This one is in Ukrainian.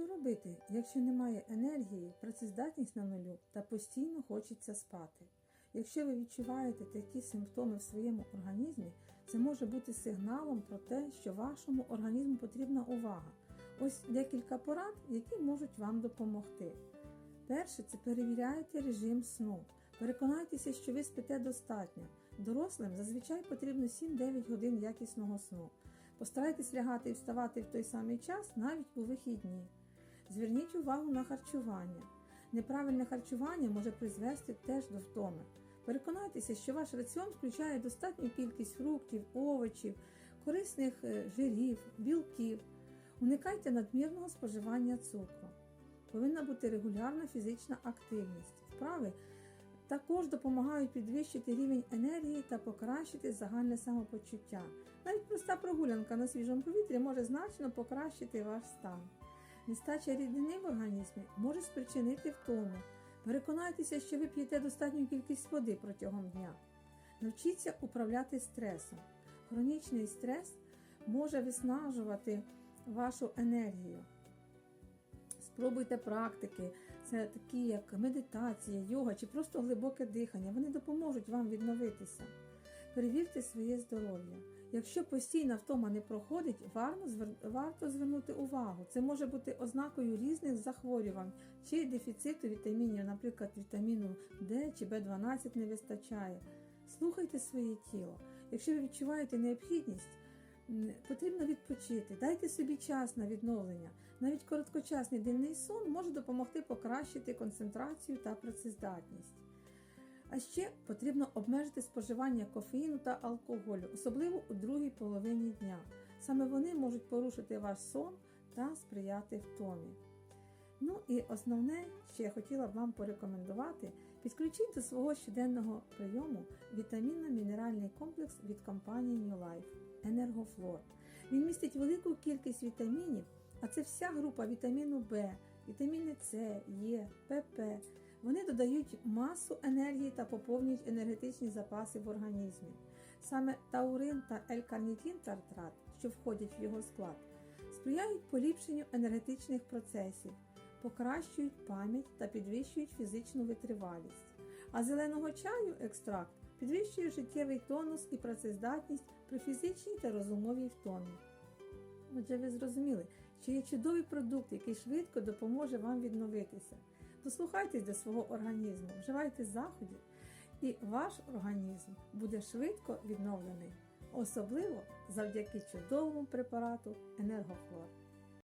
Що робити, якщо немає енергії, працездатність на нулю та постійно хочеться спати? Якщо ви відчуваєте такі симптоми в своєму організмі, це може бути сигналом про те, що вашому організму потрібна увага. Ось декілька порад, які можуть вам допомогти. Перше це перевіряйте режим сну. Переконайтеся, що ви спите достатньо. Дорослим зазвичай потрібно 7-9 годин якісного сну. Постарайтесь лягати і вставати в той самий час навіть у вихідні. Зверніть увагу на харчування. Неправильне харчування може призвести теж до втоми. Переконайтеся, що ваш раціон включає достатню кількість фруктів, овочів, корисних е, жирів, білків. Уникайте надмірного споживання цукру. Повинна бути регулярна фізична активність. Вправи також допомагають підвищити рівень енергії та покращити загальне самопочуття. Навіть проста прогулянка на свіжому повітрі може значно покращити ваш стан. Нестача рідини в організмі може спричинити втому. Переконайтеся, що ви п'єте достатню кількість води протягом дня. Навчіться управляти стресом. Хронічний стрес може виснажувати вашу енергію. Спробуйте практики, це такі як медитація, йога чи просто глибоке дихання. Вони допоможуть вам відновитися. Перевірте своє здоров'я. Якщо постійна втома не проходить, варто, звернути увагу. Це може бути ознакою різних захворювань чи дефіциту вітамінів, наприклад, вітаміну D чи B12 не вистачає. Слухайте своє тіло. Якщо ви відчуваєте необхідність, потрібно відпочити. Дайте собі час на відновлення. Навіть короткочасний денний сон може допомогти покращити концентрацію та працездатність. А ще потрібно обмежити споживання кофеїну та алкоголю, особливо у другій половині дня. Саме вони можуть порушити ваш сон та сприяти втомі. Ну і основне, що я хотіла б вам порекомендувати, підключіть до свого щоденного прийому вітамінно-мінеральний комплекс від компанії New Life Енергофлор. Він містить велику кількість вітамінів, а це вся група вітаміну В, вітаміни С, Е, ПП. Вони додають масу енергії та поповнюють енергетичні запаси в організмі. Саме таурин та L-карнітин тартрат, що входять в його склад, сприяють поліпшенню енергетичних процесів, покращують пам'ять та підвищують фізичну витривалість. А зеленого чаю екстракт підвищує життєвий тонус і працездатність при фізичній та розумовій втомі. Отже, ви зрозуміли, що є чудовий продукт, який швидко допоможе вам відновитися. Дослухайтесь до свого організму, вживайте заходів, і ваш організм буде швидко відновлений, особливо завдяки чудовому препарату Енергофлор.